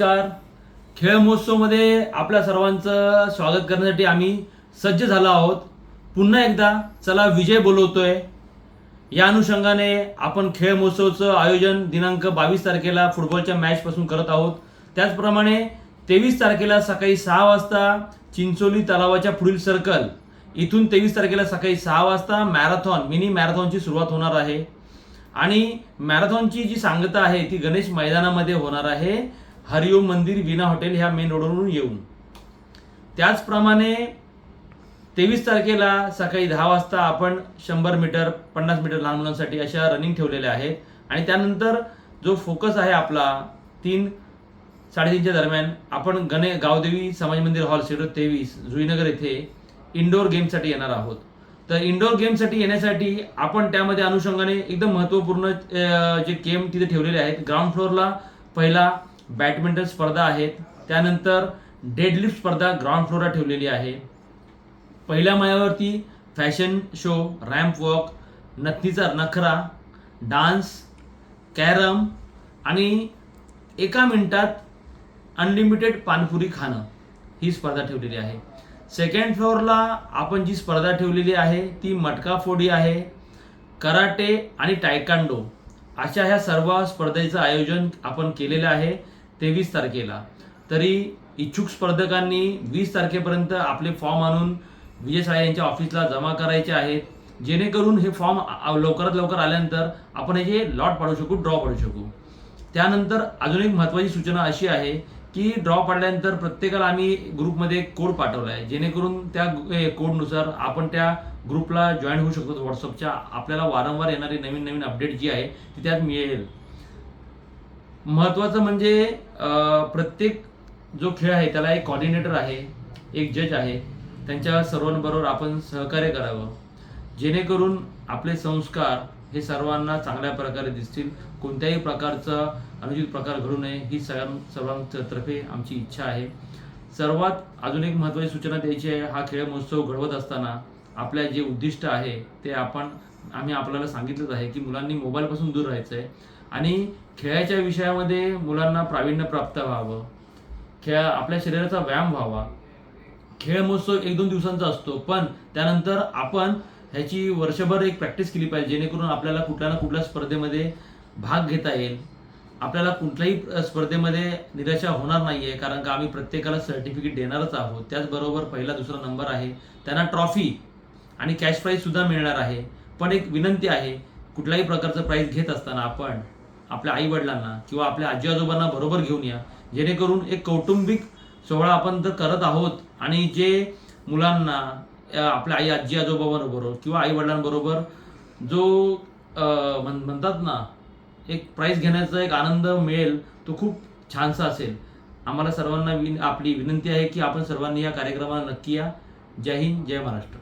नमस्कार. खेळ महोत्सवमध्ये आपल्या सर्वांचं स्वागत करण्यासाठी आम्ही सज्ज झालो आहोत. पुन्हा एकदा चला विजय बोलवतोय. या अनुषंगाने आपण खेळ महोत्सवचं आयोजन दिनांक बावीस तारखेला फुटबॉलच्या मॅचपासून करत आहोत. त्याचप्रमाणे तेवीस तारखेला सकाळी सहा वाजता चिंचोली तलावाच्या पुढील सर्कल इथून तेवीस तारखेला सकाळी सहा वाजता मॅरेथॉन मिनी मॅरेथॉनची सुरुवात होणार आहे. आणि मॅरेथॉनची जी सांगता आहे ती गणेश मैदानामध्ये होणार आहे. हरिओम मंदिर विना हॉटेल ह्या मेन रोडवरून येऊन. त्याचप्रमाणे तेवीस तारखेला सकाळी दहा वाजता आपण शंभर मीटर पन्नास मीटर लहान मुलांसाठी अशा रनिंग ठेवलेल्या आहेत. आणि त्यानंतर जो फोकस आहे आपला तीन साडेतीनच्या दरम्यान आपण गणे गावदेवी समाज मंदिर हॉल सेक्टर तेवीस जुईनगर येथे इंडोर गेमसाठी येणार आहोत. तर इंडोर गेमसाठी येण्यासाठी आपण त्यामध्ये अनुषंगाने एकदम महत्त्वपूर्ण जे गेम तिथे ठेवलेले आहेत. ग्राउंड फ्लोअरला पहिला बॅडमिंटन स्पर्धा आहेत. त्यानंतर डेडलिफ्ट स्पर्धा ग्राउंड फ्लोअरला ठेवलेली आहे. पहिल्या माळ्यावरती फॅशन शो रॅम्प वॉक नथनीचा नखरा डान्स कॅरम आणि एका मिनिटात अनलिमिटेड पानपुरी खाणं ही स्पर्धा ठेवलेली आहे. सेकंड फ्लोअरला आपण जी स्पर्धा ठेवलेली आहे ती मटका फोडी आहे कराटे आणि टायकांडो अशा ह्या सर्व स्पर्धेचं आयोजन आपण केलेलं आहे. तेवीस तारखेला. तरी इच्छुक स्पर्धकांनी वीस तारखेपर्यंत आपले फॉर्म आणून विजय साळे यांच्या ऑफिसला जमा करायचे आहेत. जेणेकरून हे फॉर्म लवकरात लवकर आल्यानंतर आपण हे लॉट पाडू शकू ड्रॉ पाडू शकू. त्यानंतर अजून एक महत्त्वाची सूचना अशी आहे की ड्रॉ पाडल्यानंतर प्रत्येकाला आम्ही ग्रुपमध्ये एक कोड पाठवला आहे. जेणेकरून त्या कोडनुसार आपण त्या ग्रुपला जॉईन होऊ शकतो. व्हॉट्सअपच्या आपल्याला वारंवार येणारी नवीन नवीन अपडेट जी आहे ती त्यात मिळेल. महत्त्वाचं म्हणजे प्रत्येक जो खेळ आहे त्याला एक कॉर्डिनेटर आहे एक जज आहे. त्यांच्या सर्वांबरोबर आपण सहकार्य करावं. जेणेकरून आपले संस्कार हे सर्वांना चांगल्या प्रकारे दिसतील. कोणत्याही प्रकारचा अनुचित प्रकार घडू नये ही सर्वां सर्वांतर्फे आमची इच्छा आहे. सर्वात अजून एक महत्त्वाची सूचना द्यायची आहे हा खेळ महोत्सव घडवत असताना आपल्या जे उद्दिष्ट आहे ते आपण आम्ही आपल्याला सांगितलंच आहे की मुलांनी मोबाईलपासून दूर राहायचं आहे आणि खेळाच्या विषयामध्ये मुलांना प्रावीण्य प्राप्त व्हावं. खेळ आपल्या शरीराचा व्यायाम व्हावा. खेळ महोत्सव एक दोन दिवसांचा असतो पण त्यानंतर आपण ह्याची वर्षभर एक प्रॅक्टिस केली पाहिजे जेणेकरून आपल्याला कुठल्या ना कुठल्या स्पर्धेमध्ये भाग घेता येईल. आपल्याला कुठल्याही स्पर्धेमध्ये निराशा होणार नाही आहे कारण का आम्ही प्रत्येकाला सर्टिफिकेट देणारच आहोत. त्याचबरोबर पहिला दुसरा नंबर आहे. त्यांना ट्रॉफी आणि कॅश प्राईज सुद्धा मिळणार आहे. पण एक विनंती आहे कुठल्याही प्रकारचं प्राईज घेत असताना आपण आपल्या आई वडिलांना किंवा आपल्या आजी आजोबांना बरोबर घेऊन या. जेणेकरून एक कौटुंबिक सोहळा आपण जर करत आहोत आणि जे मुलांना आपल्या आई आजी आजोबाबरोबर किंवा आई वडिलांबरोबर जो म्हण- म्हणतात ना एक प्राईज घेण्याचा एक आनंद मिळेल तो खूप छानसा असेल. आम्हाला सर्वांना विन आपली विनंती आहे की आपण सर्वांनी या कार्यक्रमाला नक्की या. जय हिंद जय महाराष्ट्र.